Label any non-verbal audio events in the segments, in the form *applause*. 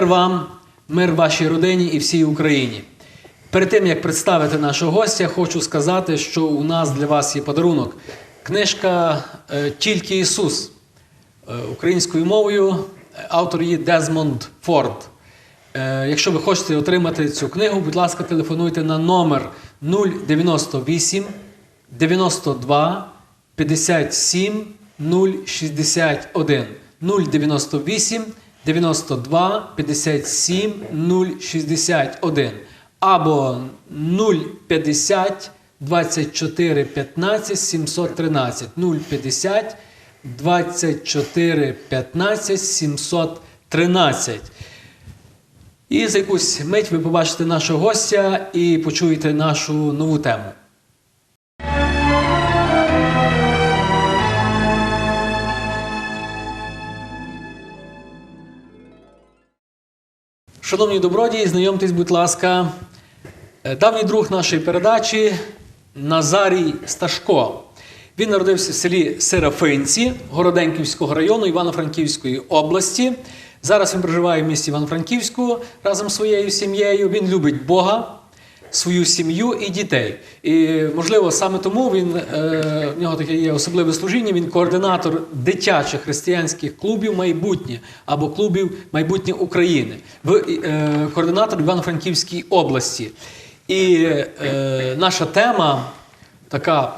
Мир вам, мир вашій родині і всій Україні. Перед тим як представити нашого гостя, хочу сказати, що у нас для вас є подарунок. Книжка е, Тільки Ісус е, українською мовою. Автор її Дезмонд Форд. Е, Якщо ви хочете отримати цю книгу, будь ласка, телефонуйте на номер 098 92 57 061 098 92 57 061 або 050 24 15 713 050 24 15 713 і за якусь мить ви побачите нашого гостя і почуєте нашу нову тему. Шановні добродії, знайомтесь, будь ласка, Е, давній друг нашої передачі Назарій Сташко. Він народився в селі Серафинці Городенківського району Івано-Франківської області. Зараз він проживає в місті Івано-Франківську разом з своєю сім'єю. Він любить Бога, свою сім'ю і дітей. І можливо саме тому він е, в нього таке є особливе служіння. Він координатор дитячих християнських клубів майбутнє або клубів майбутнє України, в е, координатор в Івано-Франківській області. І е, наша тема така,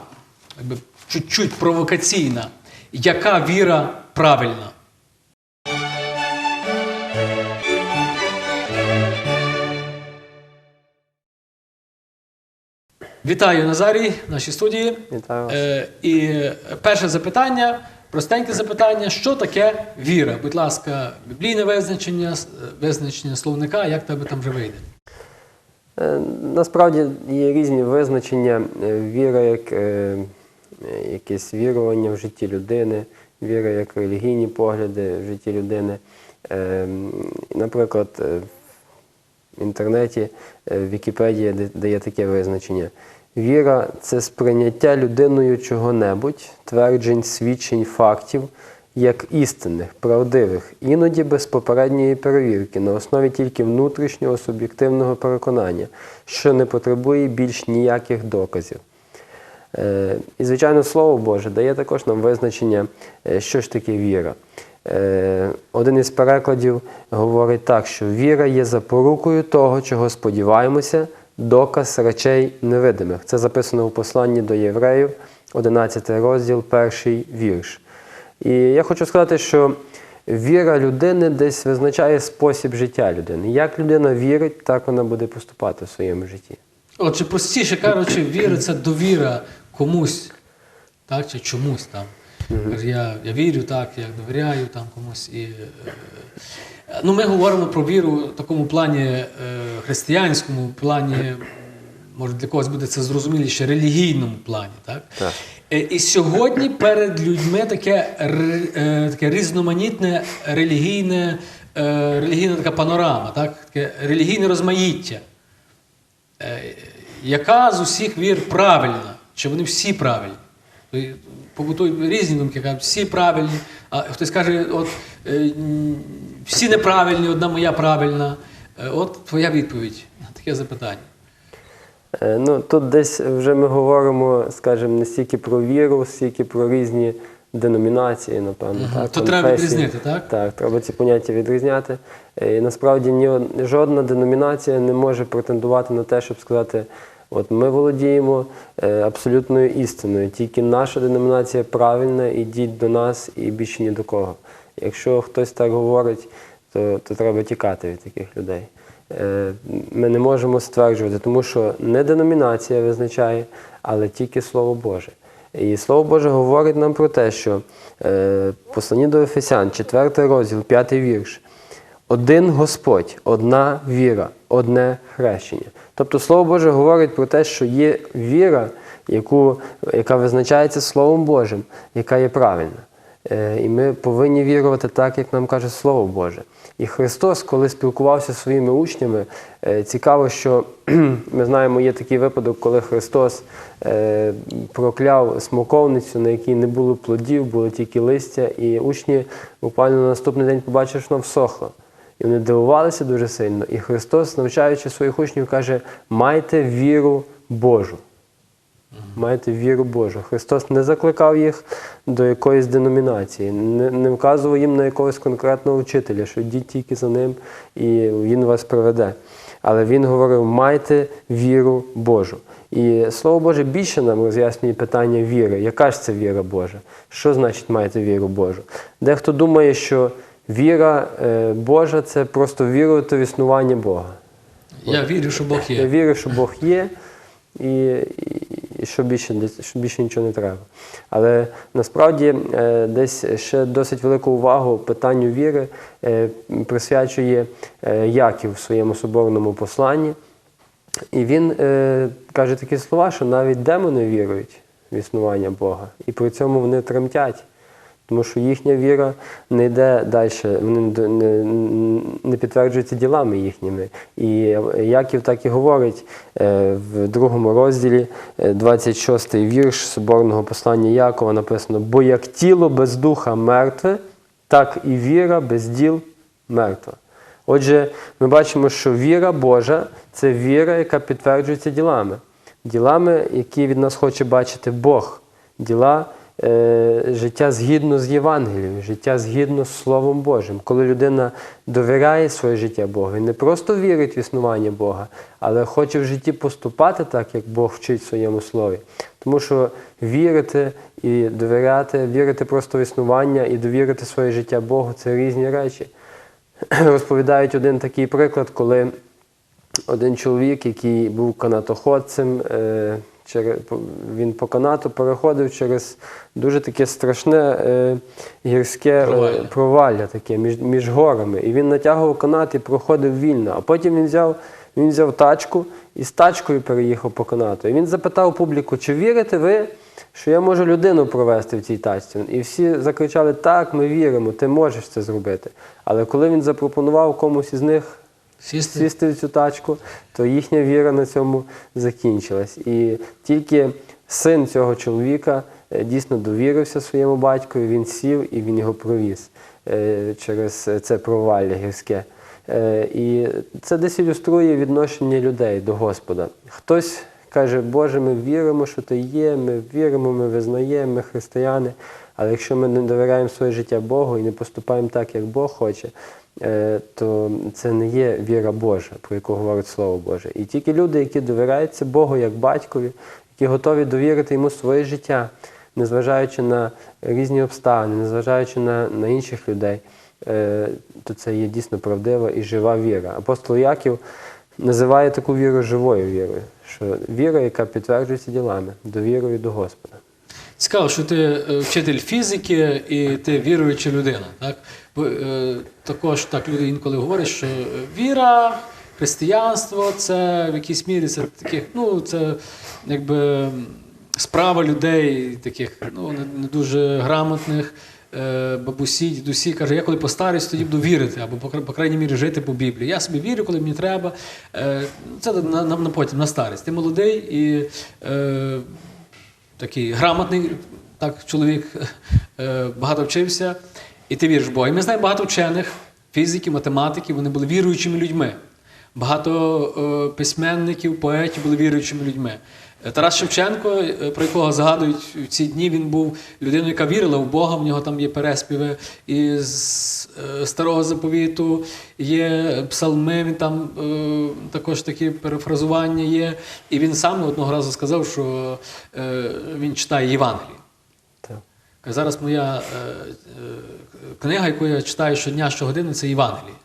якби чуть-чуть провокаційна. Яка віра правильна? Вітаю Назарій в нашій студії. Вітаю вас. Е, і перше запитання, простеньке запитання: що таке віра? Будь ласка, біблійне визначення, визначення словника, як тебе там вже вийде? Е, Насправді є різні визначення. Е, Віра як е, е, якесь вірування в житті людини, віра як релігійні погляди в житті людини. Е, Наприклад, е, в інтернеті е, в Вікіпедії дає таке визначення. Віра це сприйняття людиною чого-небудь, тверджень, свідчень, фактів, як істинних, правдивих, іноді без попередньої перевірки, на основі тільки внутрішнього суб'єктивного переконання, що не потребує більш ніяких доказів. Е, І, звичайно, Слово Боже дає також нам визначення, е, що ж таке віра. Е, Один із перекладів говорить так, що віра є запорукою того, чого сподіваємося, доказ речей невидимих. Це записано у посланні до євреїв, 11 розділ, перший вірш. І я хочу сказати, що віра людини десь визначає спосіб життя людини. Як людина вірить, так вона буде поступати в своєму житті. Отже, простіше кажучи, віра це довіра комусь, так, чи чомусь там. Каже, Я, я вірю, так, я довіряю там комусь. І, е, ну, ми говоримо про віру в такому плані е, християнському, плані, може для когось буде це зрозуміліше, релігійному плані. Так? Так. Е, І сьогодні перед людьми таке, р- е, таке різноманітне релігійне, е, релігійна така панорама, так? таке релігійне розмаїття. Е, Яка з усіх вір правильна? Чи вони всі правильні? Побутують різні думки, кажуть, всі правильні, а хтось каже, от е, всі неправильні, одна моя правильна. Е, От твоя відповідь на таке запитання. Е, Ну, тут десь вже ми говоримо, скажімо, не стільки про віру, стільки про різні деномінації, напевно. Мгм. Так, То треба конфесії. відрізнити, так? Так, треба ці поняття відрізняти. І насправді ні, жодна деномінація не може претендувати на те, щоб сказати, от ми володіємо е, абсолютною істиною, тільки наша деномінація правильна, ідіть до нас і більше ні до кого. Якщо хтось так говорить, то, то треба тікати від таких людей. Е, Ми не можемо стверджувати, тому що не деномінація визначає, але тільки Слово Боже. І Слово Боже говорить нам про те, що е, послані до Ефесян, 4 розділ, 5 вірш. Один Господь, одна віра, одне хрещення. Тобто Слово Боже говорить про те, що є віра, яку, яка визначається Словом Божим, яка є правильна. Е, І ми повинні вірувати так, як нам каже Слово Боже. І Христос, коли спілкувався зі своїми учнями, е, цікаво, що *clears throat* ми знаємо, є такий випадок, коли Христос е, прокляв смоковницю, на якій не було плодів, було тільки листя, і учні буквально на наступний день побачили, що вона всохла. І вони дивувалися дуже сильно. І Христос, навчаючи своїх учнів, каже: майте віру Божу. Майте віру Божу. Христос не закликав їх до якоїсь деномінації, не, не вказував їм на якогось конкретного вчителя, що йдіть тільки за ним і він вас проведе. Але він говорив: майте віру Божу. І слово Боже більше нам роз'яснює питання віри. Яка ж це віра Божа? Що значить майте віру Божу? Дехто думає, що віра е, Божа це просто вірувати в існування Бога. Я вірю, що Бог є. Я вірю, що Бог є, і, і, що, більше, що більше нічого не треба. Але насправді е, десь ще досить велику увагу питанню віри е, присвячує Яків в своєму соборному посланні. І він каже такі слова, що навіть демони вірують в існування Бога, і при цьому вони тремтять. Тому що їхня віра не йде далі, вони не, не, підтверджуються ділами їхніми. І Яків так і говорить е, в другому розділі, е, 26 вірш соборного послання Якова написано: бо як тіло без духа мертве, так і віра без діл мертва. Отже, ми бачимо, що віра Божа це віра, яка підтверджується ділами. Ділами, які від нас хоче бачити Бог. Діла е, життя згідно з Євангелієм, життя згідно з Словом Божим. Коли людина довіряє своє життя Богу і не просто вірить в існування Бога, але хоче в житті поступати так, як Бог вчить в своєму слові. Тому що вірити і довіряти, вірити просто в існування і довірити своє життя Богу це різні речі. *clears throat* Розповідають один такий приклад, коли один чоловік, який був канатоходцем, е, він по канату переходив через дуже таке страшне е, гірське е, Провалля. провалля таке між, між горами. І він натягував канат і проходив вільно. А потім він взяв, він взяв тачку і з тачкою переїхав по канату. І він запитав публіку, чи вірите ви, що я можу людину провести в цій тачці? І всі закричали: Так, ми віримо, ти можеш це зробити. Але коли він запропонував комусь із них Сісти. сісти в цю тачку, то їхня віра на цьому закінчилась. І тільки син цього чоловіка е, дійсно довірився своєму батькові, він сів і він його провіз е, через це провалля гірське. Е, І це десь ілюструє відношення людей до Господа. Хтось каже, Боже, ми віримо, що ти є, ми віримо, ми визнаємо, ми християни. Але якщо ми не довіряємо своє життя Богу і не поступаємо так, як Бог хоче, то це не є віра Божа, про яку говорить Слово Боже. І тільки люди, які довіряються Богу як батькові, які готові довірити йому своє життя, незважаючи на різні обставини, незважаючи на, на інших людей, е, то це є дійсно правдива і жива віра. Апостол Яків називає таку віру живою вірою, що віра, яка підтверджується ділами, довірою до Господа. Цікаво, що ти е, вчитель фізики і ти віруюча людина. Так? Е, також так люди інколи говорять, що віра, християнство це в якійсь мірі це таких, ну це якби справа людей, таких ну, не, дуже грамотних. е, Бабусі, дідусі каже, я коли постарюсь, тоді буду вірити, або по, крайній мірі жити по Біблії. Я собі вірю, коли мені треба. Це на, на, потім, на старість. Ти молодий і такий грамотний так, чоловік, е, багато вчився, і ти віриш в Бога. І ми знаємо багато вчених, фізиків, математиків, вони були віруючими людьми. Багато е, письменників, поетів були віруючими людьми. Тарас Шевченко, е, про якого згадують в ці дні, він був людиною, яка вірила в Бога. В нього там є переспіви із е, старого заповіту, є псалми, він там е, також такі перефразування є. І він сам одного разу сказав, що він читає Євангеліє. Зараз моя книга, яку я читаю щодня, щогодини, це Євангеліє.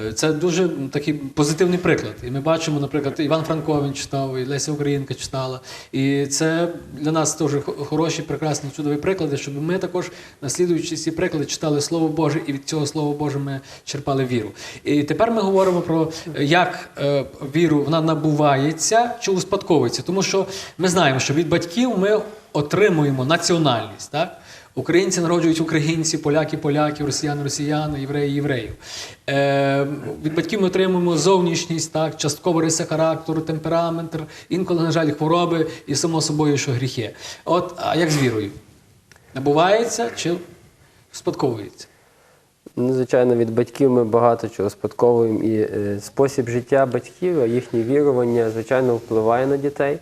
Е, Це дуже такий позитивний приклад. І ми бачимо, наприклад, Іван Франко він читав, і Леся Українка читала. І це для нас теж хороші, прекрасні, чудові приклади, щоб ми також, наслідуючи ці приклади, читали Слово Боже, і від цього Слова Боже ми черпали віру. І тепер ми говоримо про е, як е, віру вона набувається чи успадковується. Тому що ми знаємо, що від батьків ми отримуємо національність. Так? Українці народжують українців, поляки поляків, росіяни росіяни, євреї євреїв. Е, від батьків ми отримуємо зовнішність, так, частково риси характеру, темперамент, інколи, на жаль, хвороби і само собою, що гріхи. От, а як з вірою? Набувається чи спадковується? Ну, звичайно, від батьків ми багато чого спадковуємо. І е, спосіб життя батьків, їхнє вірування, звичайно, впливає на дітей,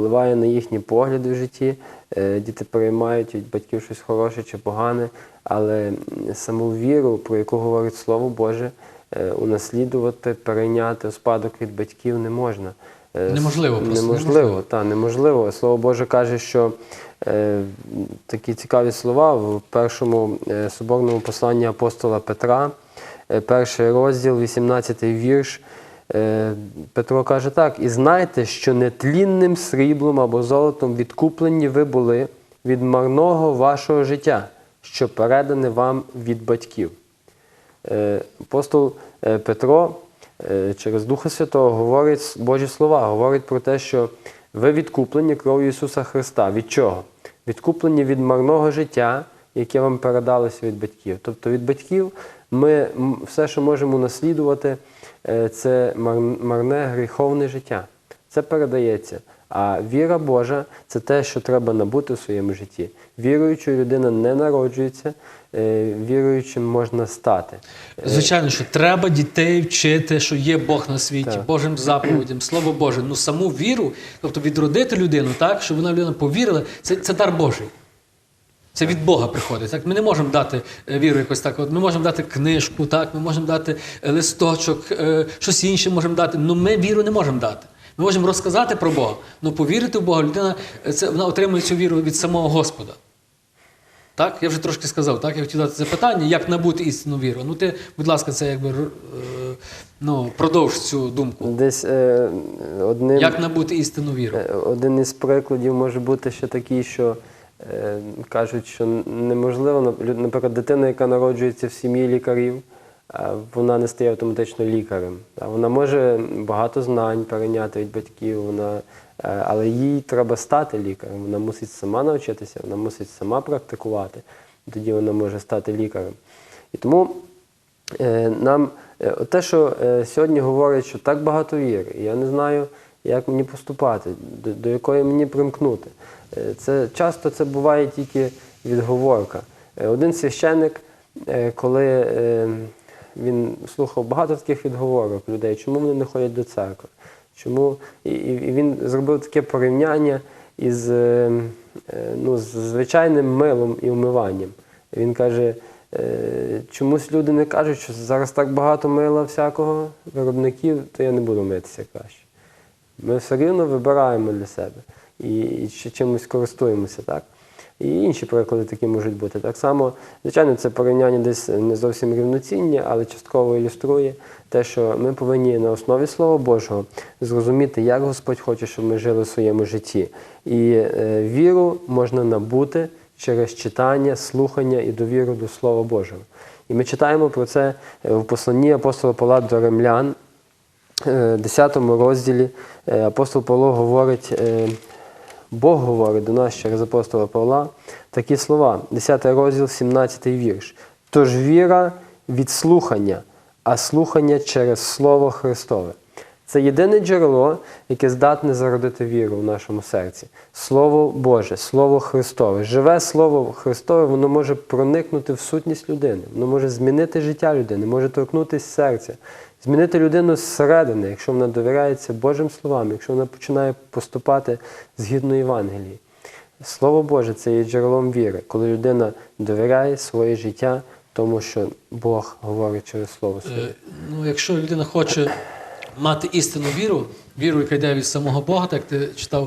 впливає на їхні погляди в житті. Е, діти переймають від батьків щось хороше чи погане, але саму віру, про яку говорить Слово Боже, е, унаслідувати, перейняти спадок від батьків не можна. Е, Неможливо просто, Неможливо, неможливо. та неможливо. Слово Боже каже, що е, такі цікаві слова в першому соборному посланні апостола Петра, перший розділ, 18 вірш. Е, Петро каже так: і знайте, що нетлінним сріблом або золотом відкуплені ви були від марного вашого життя, що передане вам від батьків. Е, Апостол е, Петро через Духа Святого говорить Божі слова, говорить про те, що ви відкуплені кров'ю Ісуса Христа. Від чого? Відкуплені від марного життя, яке вам передалося від батьків. Тобто від батьків ми все, що можемо наслідувати, е, це мар- марне гріховне життя. Це передається. А віра Божа це те, що треба набути в своєму житті. Віруючою людина не народжується, е, віруючим можна стати. Звичайно, що треба дітей вчити, що є Бог на світі, Так. Божим заповідям, Слово Боже. Ну саму віру, тобто відродити людину, так, щоб вона людина повірила, це, це дар Божий. Це від Бога приходить. Так? Ми не можемо дати е, віру якось так. От ми можемо дати книжку, так? ми можемо дати е, листочок, е, щось інше можемо дати. Ну ми віру не можемо дати. Ми можемо розказати про Бога, але повірити в Бога людина це, вона отримує цю віру від самого Господа. Так, я вже трошки сказав, так, я хотів дати запитання, як набути істинну віру. Ну ти, будь ласка, це якби ну, продовж цю думку. Десь е, одним, Як набути істинну віру? один із прикладів може бути ще такий, що кажуть, що неможливо, наприклад, дитина, яка народжується в сім'ї лікарів, вона не стає автоматично лікарем. Вона може багато знань перейняти від батьків, вона, е, але їй треба стати лікарем. Вона мусить сама навчитися, вона мусить сама практикувати. Тоді вона може стати лікарем. І тому Е, Нам е, те, що е, сьогодні говорять, що так багато віри, і я не знаю, як мені поступати, до, до якої мені примкнути. Е, Це часто це буває тільки відговорка. Е, Один священник, е, коли він слухав багато таких відговорок людей, чому вони не ходять до церкви, чому і, і він зробив таке порівняння із ну, звичайним милом і вмиванням. Він каже, чомусь люди не кажуть, що зараз так багато мила всякого виробників, то я не буду митися краще. Ми все рівно вибираємо для себе і, чимось користуємося, так? І інші приклади такі можуть бути. Так само, звичайно, це порівняння десь не зовсім рівноцінні, але частково ілюструє те, що ми повинні на основі Слова Божого зрозуміти, як Господь хоче, щоб ми жили в своєму житті. І е, віру можна набути через читання, слухання і довіру до Слова Божого. І ми читаємо про це е, в посланні апостола Павла до римлян, е, 10 розділі е, апостол Павло говорить, е, Бог говорить до нас через апостола Павла такі слова, 10 розділ, 17 вірш. Тож віра від слухання, а слухання через Слово Христове. Це єдине джерело, яке здатне зародити віру в нашому серці. Слово Боже, Слово Христове. Живе Слово Христове, воно може проникнути в сутність людини, воно може змінити життя людини, може торкнутися серця, змінити людину зсередини, якщо вона довіряється Божим словам, якщо вона починає поступати згідно Євангелії. Слово Боже це є джерелом віри, коли людина довіряє своє життя тому, що Бог говорить через Слово своє. Е, Ну, якщо людина хоче мати істинну віру, віру, яка йде від самого Бога, так ти читав, е,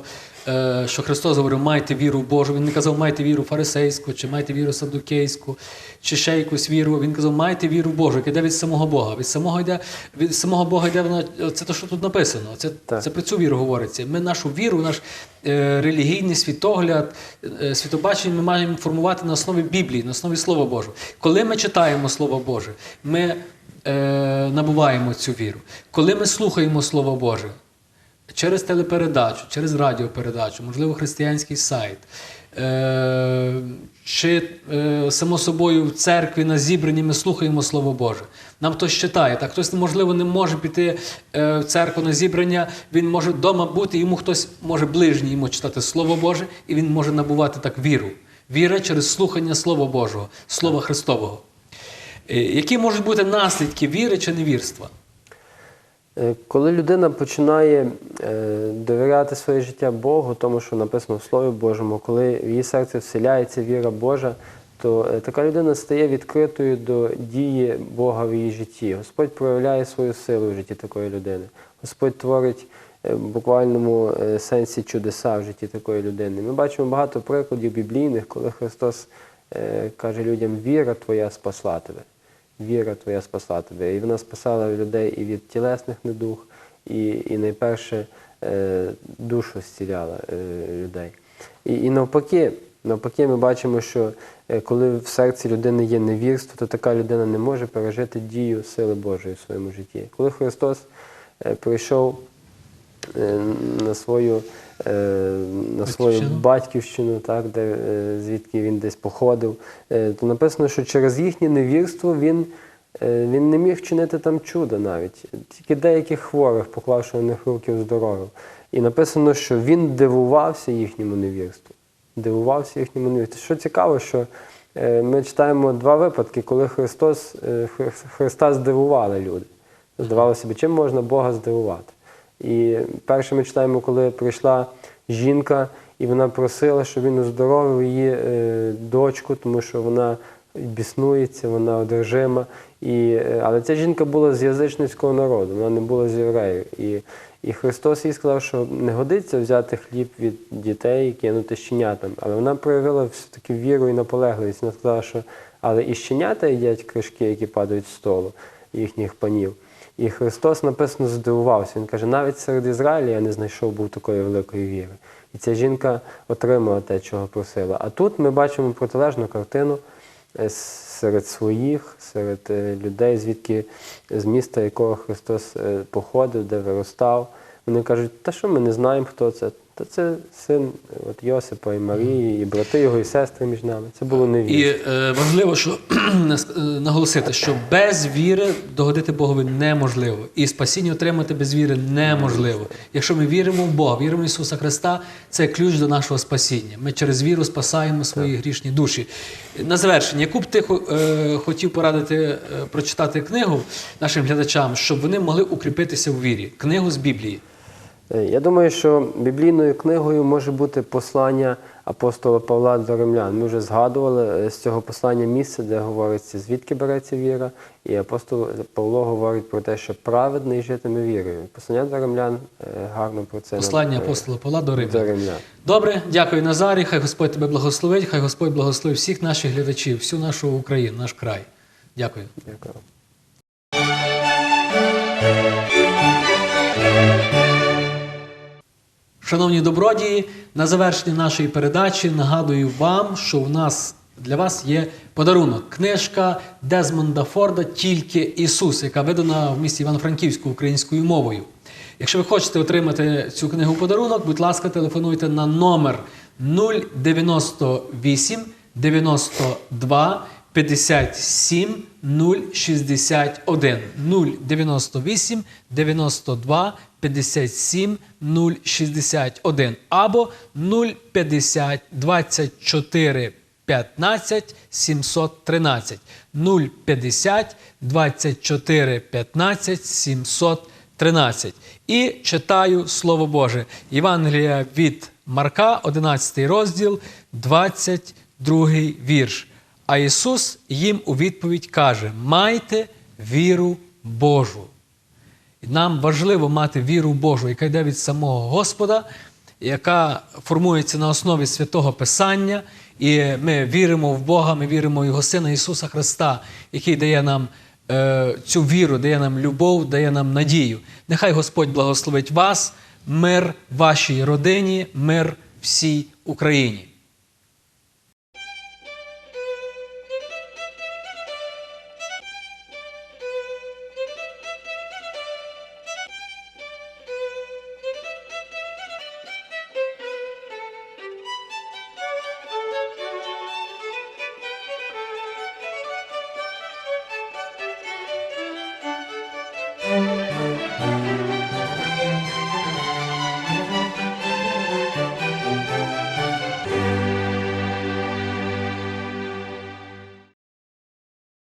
що Христос говорив, майте віру в Божу. Він не казав, майте віру фарисейську, чи майте віру садукейську, чи ще якусь віру. Він казав, майте віру в Божу, яка йде від самого Бога. Від самого йде, від самого Бога йде вона. Це те, що тут написано. Це, Так. це про цю віру говориться. Ми нашу віру, наш е, релігійний світогляд, е, світобачення ми маємо формувати на основі Біблії, на основі Слова Божого. Коли ми читаємо Слово Боже, ми е, набуваємо цю віру. Коли ми слухаємо Слово Боже через телепередачу, через радіопередачу, можливо, християнський сайт, е, чи е, само собою в церкві на зібранні ми слухаємо Слово Боже. Нам хтось читає, так хтось, можливо, не може піти е, в церкву на зібрання, він може вдома бути, йому хтось може ближній йому читати Слово Боже, і він може набувати так віру. Віра через слухання Слова Божого, Слова Христового. Які можуть бути наслідки віри чи невірства? Е, Коли людина починає е, довіряти своє життя Богу, тому що написано в Слові Божому, коли в її серце вселяється віра Божа, то е, така людина стає відкритою до дії Бога в її житті. Господь проявляє свою силу в житті такої людини. Господь творить в буквальному сенсі чудеса в житті такої людини. Ми бачимо багато прикладів біблійних, коли Христос каже людям: віра твоя спасла тебе віра твоя спасла тебе. І вона спасала людей і від тілесних недуг, і, і найперше е, душу зціляла е, людей. І, і навпаки, навпаки, ми бачимо, що е, коли в серці людини є невірство, то така людина не може пережити дію сили Божої в своєму житті. Коли Христос прийшов на свою, на свою Батьківщину. батьківщину, так, де, е, звідки він десь походив, е, то написано, що через їхнє невірство він, е, він не міг чинити там чуда навіть. Тільки деяких хворих, поклавши на них руки, оздоровив. І написано, що він дивувався їхньому невірству. Дивувався їхньому невірству. Що цікаво, що е, ми читаємо два випадки, коли Христос, е, Христа здивували люди. Здавалося собі, чим можна Бога здивувати? І перше ми читаємо, коли прийшла жінка, і вона просила, щоб він оздоровив її е, дочку, тому що вона біснується, вона одержима. І, е, але ця жінка була з язичницького народу, вона не була з євреїв. І, і Христос їй сказав, що не годиться взяти хліб від дітей і кинути щенятам. Але вона проявила все-таки віру і наполегливість. Вона сказала, що але і щенята їдять кришки, які падають з столу їхніх панів. І Христос написано здивувався. Він каже, навіть серед Ізраїля я не знайшов був такої великої віри. І ця жінка отримала те, чого просила. А тут ми бачимо протилежну картину е, серед своїх, серед е, людей, звідки з міста, якого Христос е, походив, де виростав. Вони кажуть, та що ми не знаємо, хто це? Та це син от Йосипа і Марії, і брати його, і сестри між нами. Це було І невірство. е, важливо, що *clears throat* е, наголосити, що без віри догодити Богові неможливо, і спасіння отримати без віри неможливо. Якщо ми віримо в Бога, віримо в Ісуса Христа, це ключ до нашого спасіння. Ми через віру спасаємо свої грішні душі. На завершення, яку б ти е, хотів порадити е, прочитати книгу нашим глядачам, щоб вони могли укріпитися в вірі? Книгу з Біблії. Е, Я думаю, що біблійною книгою може бути послання апостола Павла до римлян. Ми вже згадували е, з цього послання місце, де говориться, звідки береться віра. І апостол Павло говорить про те, що праведний житиме вірою. Послання до римлян е, гарно про це Послання апостола Павла до до Римлян. римлян. Добре, дякую, Назарі. Хай Господь тебе благословить, хай Господь благословить всіх наших глядачів, всю нашу Україну, наш край. Дякую. Дякую. Шановні добродії, на завершення нашої передачі нагадую вам, що в нас для вас є подарунок. Книжка Дезмонда Форда Тільки Ісус, яка видана в місті Івано-Франківську українською мовою. Якщо ви хочете отримати цю книгу в подарунок, будь ласка, телефонуйте на номер 098 92 57 061 098 92 57 061 або 050 24 15 713 050 24 15 713 І читаю Слово Боже. Євангелія від Марка, 11 розділ, 22 вірш. А Ісус їм у відповідь каже: Майте віру Божу. Нам важливо мати віру Божу, яка йде від самого Господа, яка формується на основі святого Писання. І ми віримо в Бога, ми віримо в Його Сина Ісуса Христа, який дає нам е, цю віру, дає нам любов, дає нам надію. Нехай Господь благословить вас, мир вашій родині, мир всій Україні.